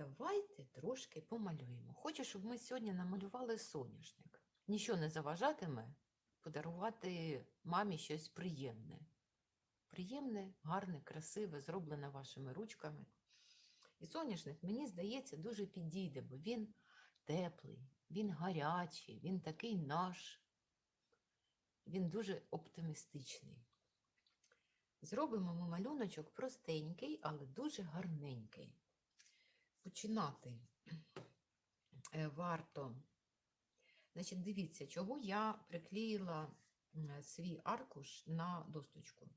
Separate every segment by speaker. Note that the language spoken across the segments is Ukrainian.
Speaker 1: Давайте трошки помалюємо. Хочу, щоб ми сьогодні намалювали соняшник. Нічого не заважатиме подарувати мамі щось приємне. Приємне, гарне, красиве, зроблене вашими ручками. І соняшник, мені здається, дуже підійде, бо він теплий, він гарячий, він такий наш, він дуже оптимістичний. Зробимо ми малюночок простенький, але дуже гарненький. Починати е, варто. Значить, дивіться, чого я приклеїла свій аркуш на досточку.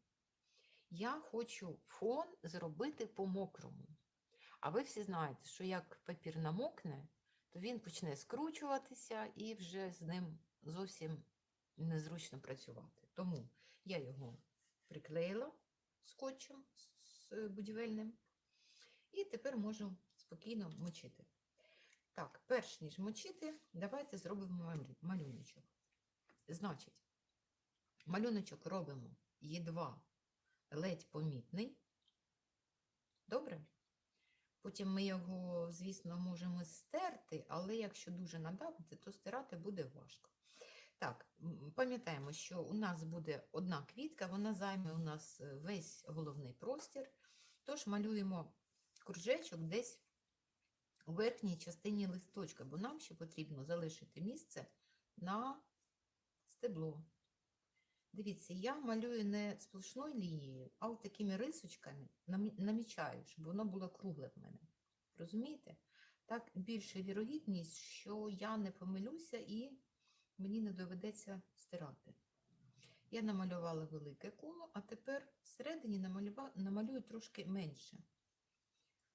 Speaker 1: Я хочу фон зробити по-мокрому. А ви всі знаєте, що як папір намокне, то він почне скручуватися і вже з ним зовсім незручно працювати. Тому я його приклеїла скотчем з будівельним. І тепер можу спокійно мочити. Так, перш ніж мочити, давайте зробимо малю- малюночок. Значить, малюночок робимо Є2 ледь помітний. Добре? Потім ми його, звісно, можемо стерти, але якщо дуже надавити, то стирати буде важко. Так, пам'ятаємо, що у нас буде одна квітка, вона займе у нас е, весь головний простір. Тож малюємо кружечок десь у верхній частині листочка, бо нам ще потрібно залишити місце на стебло. Дивіться, я малюю не сплошною лінією, а такими рисочками намічаю, щоб воно було кругле в мене. Розумієте? Так більша вірогідність, що я не помилюся і мені не доведеться стирати. Я намалювала велике коло, а тепер всередині намалюю трошки менше.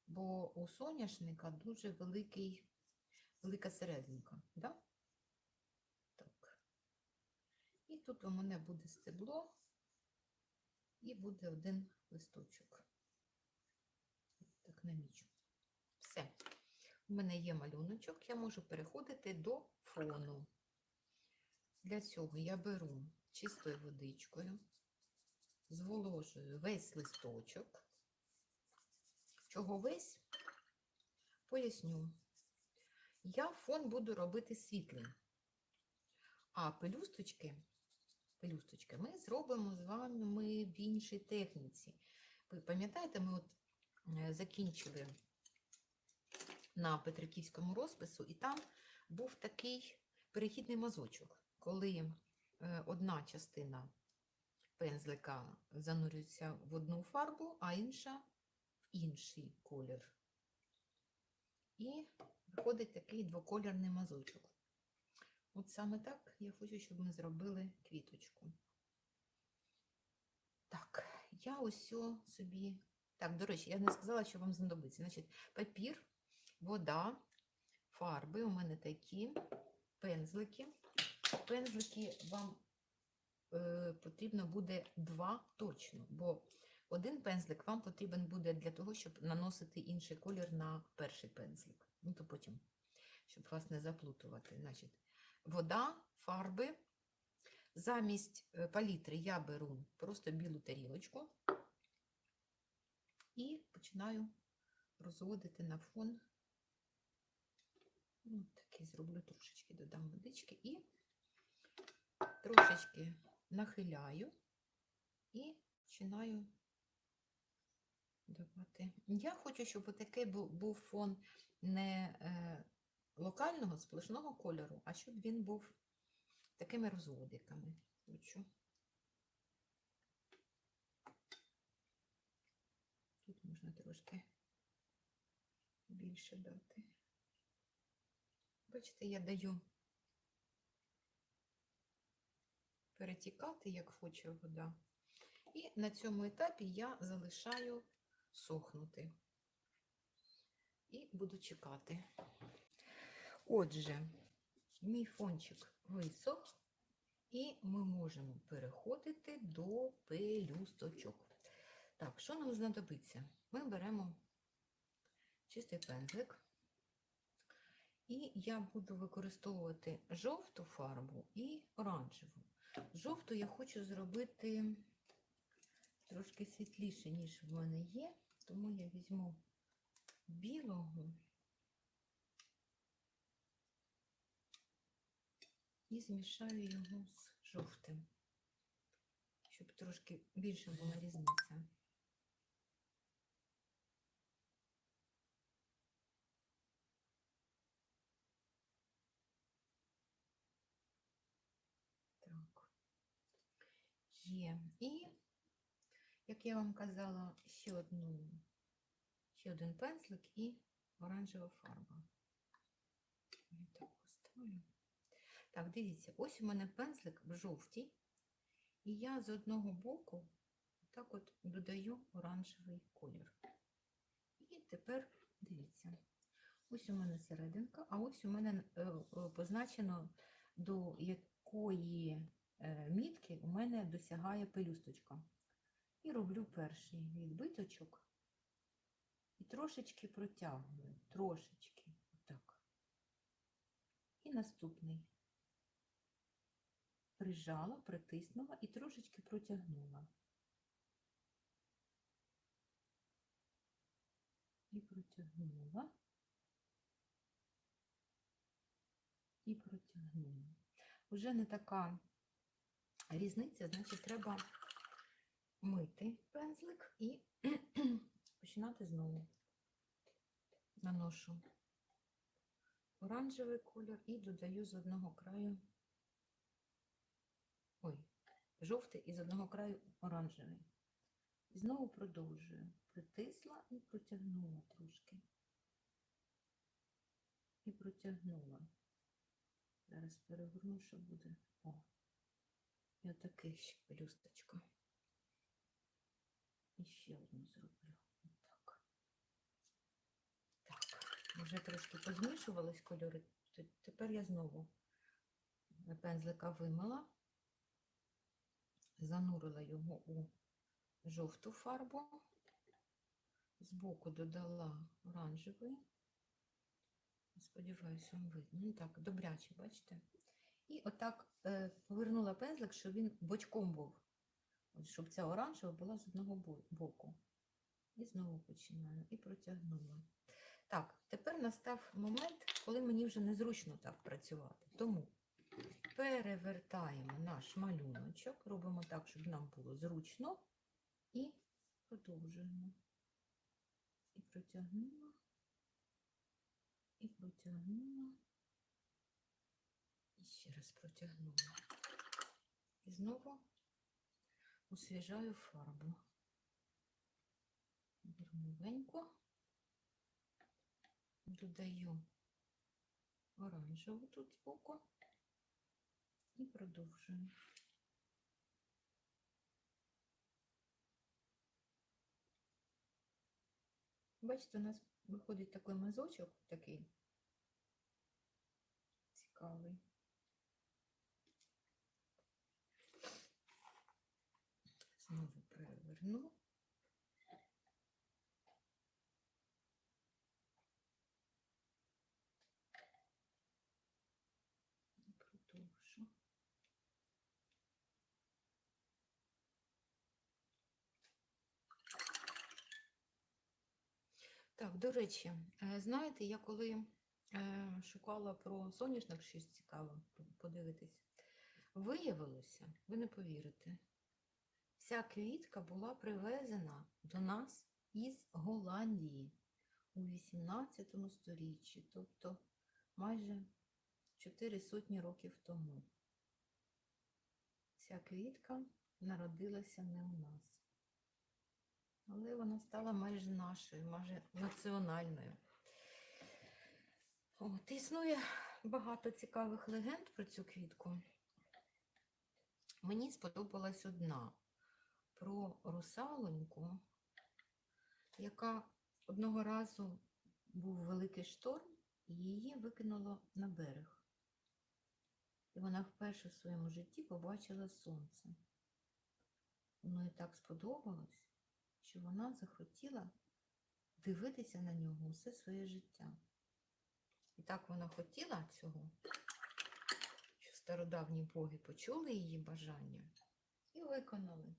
Speaker 1: Бо у соняшника дуже великий, велика серединка. Да? Так. І тут у мене буде стебло і буде один листочок. Так, намічу. Все. У мене є малюночок, я можу переходити до фону. Для цього я беру чистою водичкою, зволожую весь листочок. Чого весь? Поясню. Я фон буду робити світлий. А пелюсточки, пелюсточки ми зробимо з вами в іншій техніці. Ви пам'ятаєте, ми от е, закінчили на Петриківському розпису, і там був такий перехідний мазочок, коли е, одна частина пензлика занурюється в одну фарбу, а інша інший колір. І виходить такий двокольорний мазочок. От саме так я хочу, щоб ми зробили квіточку. Так, я ось собі. Так, до речі, я не сказала, що вам знадобиться. Значить, папір, вода, фарби у мене такі, пензлики. Пензлики вам е, потрібно буде два точно, бо один пензлик вам потрібен буде для того, щоб наносити інший колір на перший пензлик. Ну, то потім, щоб вас не заплутувати. Значить, вода, фарби. Замість е, палітри я беру просто білу тарілочку і починаю розводити на фон. Ну, такий зроблю трошечки, додам водички і трошечки нахиляю і починаю давати. Я хочу, щоб отакий був, був фон не е, локального сплошного кольору, а щоб він був такими розводиками. Хочу. Тут можна трошки більше дати. Бачите, я даю перетікати, як хоче вода. І на цьому етапі я залишаю сохнути. І буду чекати. Отже, мій фончик висох, і ми можемо переходити до пелюсточок. Так, що нам знадобиться? Ми беремо чистий пензлик, і я буду використовувати жовту фарбу і оранжеву. Жовту я хочу зробити трошки світліше, ніж в мене є, тому я візьму білого і змішаю його з жовтим, щоб трошки більше була різниця. Є. І як я вам казала, ще одну, ще один пензлик і оранжева фарба. Так, дивіться, ось у мене пензлик в жовтій, і я з одного боку так от додаю оранжевий колір. І тепер дивіться, ось у мене серединка, а ось у мене е, е, позначено, до якої е, мітки у мене досягає пелюсточка. І роблю перший відбиточок і трошечки протягую, трошечки, отак. І наступний. Прижала, притиснула і трошечки протягнула. І протягнула. І протягнула. Уже не така різниця, значить, треба мити пензлик і починати знову. Наношу оранжевий колір і додаю з одного краю, ой, жовтий і з одного краю оранжевий. І знову продовжую. Притисла і протягнула трошки. І протягнула. Зараз переверну, що буде. О, і отакий ще пелюсточка. І ще одну зроблю. Отак. Так, вже трошки позмішувались кольори. Тепер я знову пензлика вимила, занурила його у жовту фарбу, збоку додала оранжевий. Сподіваюсь, вам видно. Ну так, добряче, бачите? І отак е, повернула пензлик, щоб він бочком був. Щоб ця оранжева була з одного боку. І знову починаю, і протягнула. Так, тепер настав момент, коли мені вже незручно так працювати. Тому перевертаємо наш малюночок, робимо так, щоб нам було зручно, і продовжуємо. І протягнула, і протягнула, і ще раз протягнула. І знову освіжаю фарбу. Беру додаю оранжеву тут збоку і продовжую. Бачите, у нас виходить такий мазочок, такий цікавий. Знову переверну. І продовжу. Так, до речі, е, знаєте, я коли е, шукала про соняшник щось цікаве подивитись, виявилося, ви не повірите, Ця квітка була привезена до нас із Голландії у 18 сторіччі, тобто майже 4 сотні років тому. Ця квітка народилася не у нас, але вона стала майже нашою, майже національною. От, існує багато цікавих легенд про цю квітку. Мені сподобалась одна про русалоньку, яка одного разу був великий шторм, і її викинуло на берег. І вона вперше в своєму житті побачила сонце. Воно їй так сподобалось, що вона захотіла дивитися на нього все своє життя. І так вона хотіла цього, що стародавні боги почули її бажання і виконали.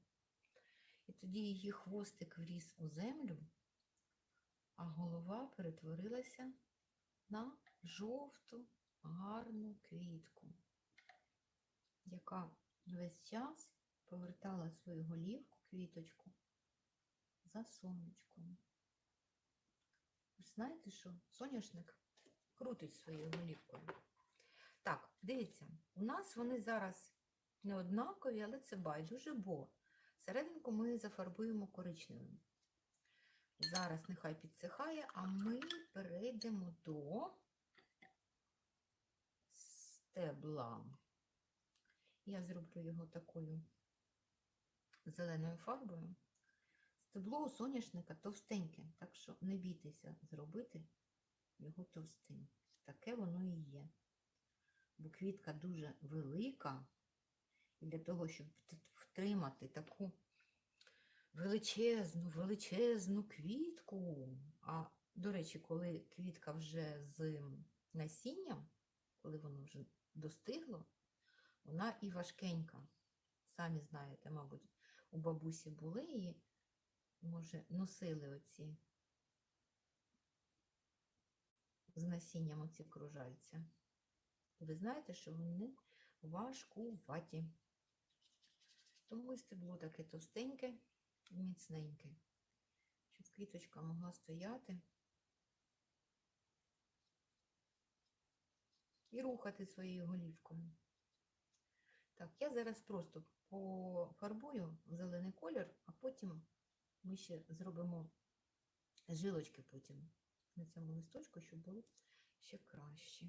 Speaker 1: І тоді її хвостик вріс у землю, а голова перетворилася на жовту гарну квітку. яка весь час повертала свою голівку, квіточку за сонечком. Знаєте, що соняшник крутить своєю голівкою. Так, дивіться, у нас вони зараз не однакові, але це байдуже, бо серединку ми зафарбуємо коричневим. Зараз нехай підсихає, а ми перейдемо до стебла. Я зроблю його такою зеленою фарбою. Стебло у соняшника товстеньке, так що не бійтеся зробити його товстим. Таке воно і є. Бо квітка дуже велика, і для того, щоб втримати таку величезну, величезну квітку. А, до речі, коли квітка вже з насінням, коли воно вже достигло, вона і важкенька. Самі знаєте, мабуть, у бабусі були і, може, носили оці з насінням оці кружальця. Ви знаєте, що вони важкуваті. Тому і стебло таке товстеньке міцненьке, щоб квіточка могла стояти і рухати своєю голівкою. Так, я зараз просто пофарбую в зелений колір, а потім ми ще зробимо жилочки потім на цьому листочку, щоб було ще краще.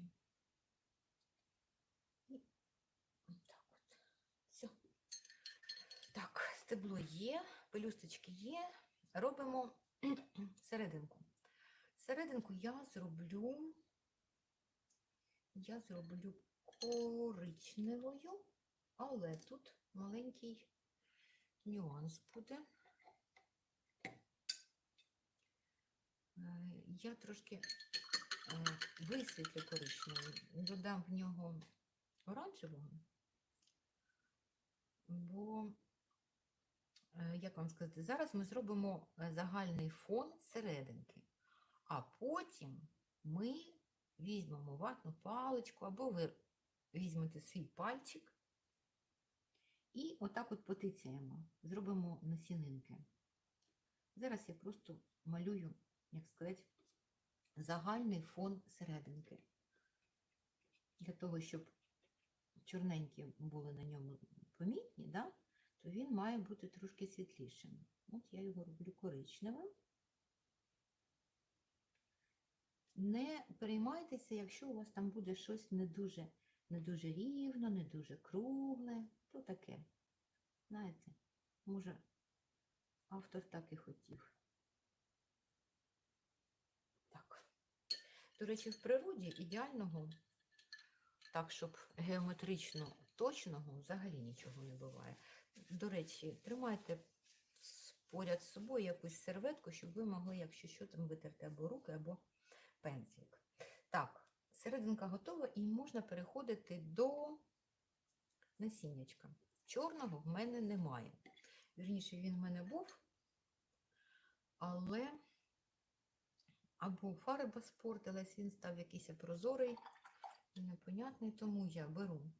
Speaker 1: І отак от. Все. Так, стебло є, пелюсточки є. Робимо серединку. Серединку я зроблю, я зроблю коричневою, але тут маленький нюанс буде. Я трошки е, висвітлю коричневий, додам в нього оранжевого, бо, е, як вам сказати, зараз ми зробимо е, загальний фон серединки, а потім ми візьмемо ватну паличку, або ви візьмете свій пальчик і отак от потицяємо, зробимо насінинки. Зараз я просто малюю, як сказати, загальний фон серединки. Для того, щоб чорненькі були на ньому помітні, да, то він має бути трошки світлішим. От я його роблю коричневим. Не переймайтеся, якщо у вас там буде щось не дуже, не дуже рівно, не дуже кругле, то таке. Знаєте, може, автор так і хотів. Так. До речі, в природі ідеального, так, щоб геометрично точного, взагалі нічого не буває. До речі, тримайте поряд з собою якусь серветку, щоб ви могли, якщо що, там витерти або руки, або пензлик. Так, серединка готова і можна переходити до насіннячка. Чорного в мене немає. Вірніше, він в мене був, але або фарба спортилась, він став якийсь прозорий непонятний, тому я беру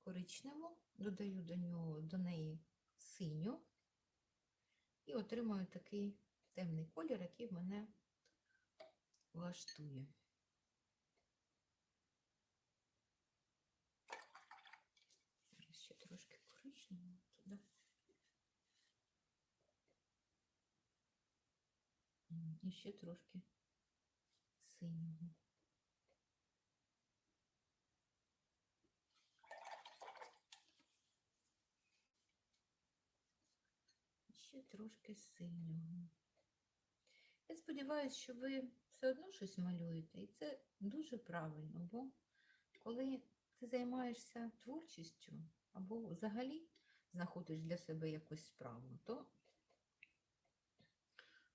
Speaker 1: коричневу, додаю до, нього, до неї синю і отримую такий темний колір, який мене влаштує. Зараз ще трошки коричневого туди. М, І ще трошки синього. Ще трошки синього. Я сподіваюся, що ви все одно щось малюєте, і це дуже правильно, бо коли ти займаєшся творчістю або взагалі знаходиш для себе якусь справу, то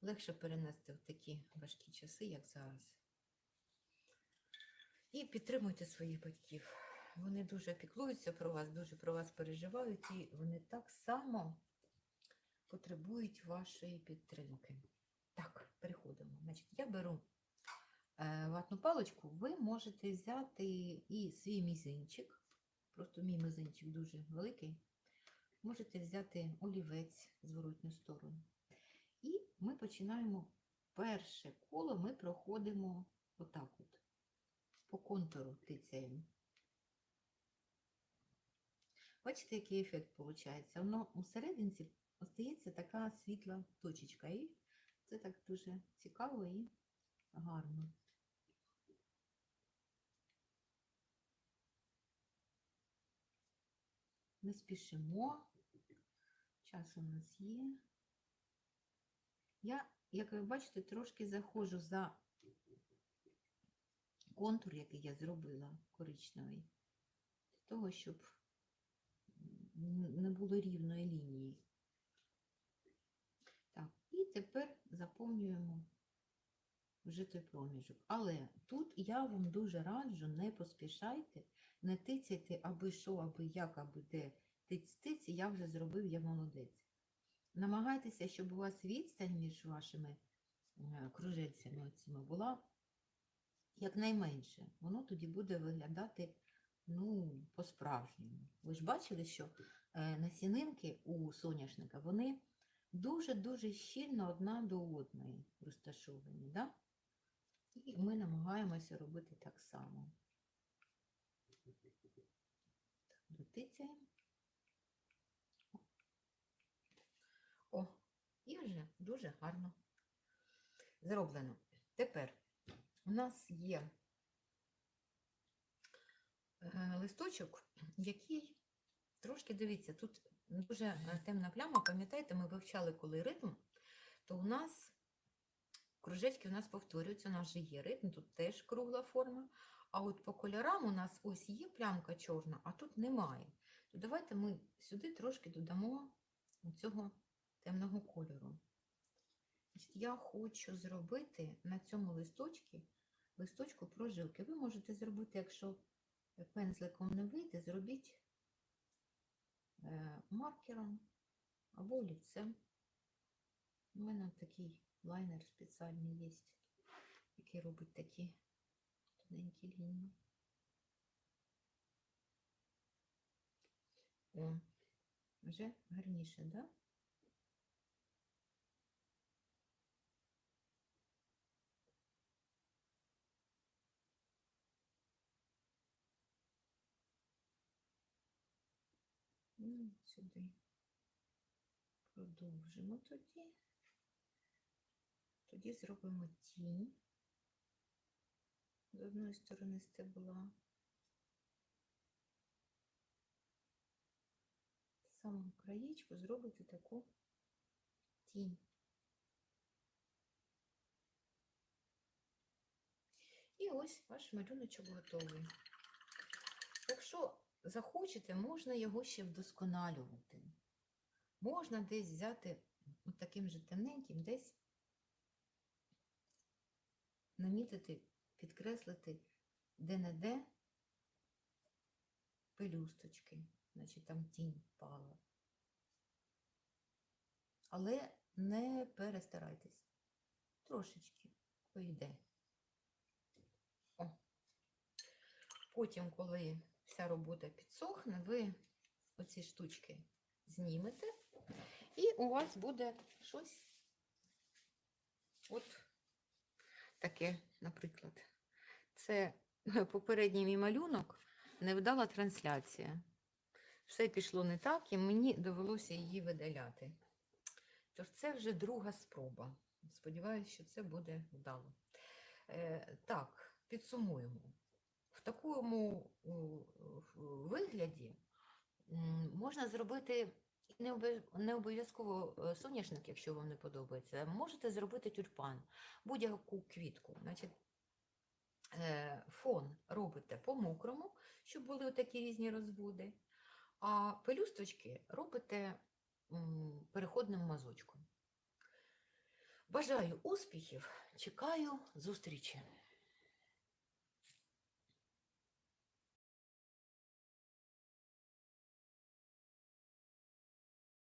Speaker 1: легше перенести в такі важкі часи, як зараз. І підтримуйте своїх батьків. Вони дуже піклуються про вас, дуже про вас переживають, і вони так само потребують вашої підтримки. Так, переходимо. Значить, я беру е, ватну паличку, ви можете взяти і свій мізинчик, просто мій мизинчик дуже великий, можете взяти олівець зворотню сторону. Ми починаємо перше коло ми проходимо отак от, по контуру тицяємо. Бачите, який ефект виходить? Воно у серединці остається така світла точечка. І це так дуже цікаво і гарно. Не спішимо. Час у нас є. Я, як ви бачите, трошки заходжу за контур, який я зробила коричневий, для того, щоб не було рівної лінії. Так, і тепер заповнюємо вже той проміжок. Але тут я вам дуже раджу, не поспішайте, не тицяйте аби що, аби як, аби де. Тиць-тиць, я вже зробив, я молодець. Намагайтеся, щоб у вас відстань між вашими е, кружельцями оціми була якнайменше. Воно тоді буде виглядати ну, по-справжньому. Ви ж бачили, що е, насінинки у соняшника, вони дуже-дуже щільно одна до одної розташовані. Да? І ми намагаємося робити так само. Дотицяємо. О, і вже дуже гарно зроблено. Тепер у нас є е, листочок, який трошки дивіться, тут дуже е, темна пляма. Пам'ятаєте, ми вивчали коли ритм, то у нас кружечки у нас повторюються, у нас же є ритм, тут теж кругла форма. А от по кольорам у нас ось є плямка чорна, а тут немає. То давайте ми сюди трошки додамо цього темного кольору. Я хочу зробити на цьому листочці, листочку прожилки. Ви можете зробити, якщо пензликом не вийде, зробіть е, маркером або олівцем. У мене такий лайнер спеціальний є, який робить такі тоненькі лінії. О, вже гарніше, так? Да? Ну, сюди продовжимо тоді. Тоді зробимо тінь з одної сторони стебла. З самого краєчку зробити таку тінь. І ось ваш малюночок готовий. Якщо захочете, можна його ще вдосконалювати. Можна десь взяти от таким же темненьким, десь намітити, підкреслити де-не-де пелюсточки, значить там тінь впала. Але не перестарайтесь. Трошечки пойде. О. Потім, коли вся робота підсохне, ви оці штучки знімете, і у вас буде щось от таке, наприклад. Це попередній мій малюнок, невдала трансляція. Все пішло не так, і мені довелося її видаляти. Тож це вже друга спроба. Сподіваюся, що це буде вдало. Е, так, підсумуємо. В такому вигляді можна зробити не обов'язково е, соняшник, якщо вам не подобається. Можете зробити тюльпан, будь-яку квітку. Значить, е, фон робите по мокрому, щоб були такі різні розводи, а пелюсточки робите переходним мазочком. Бажаю успіхів, чекаю зустрічі.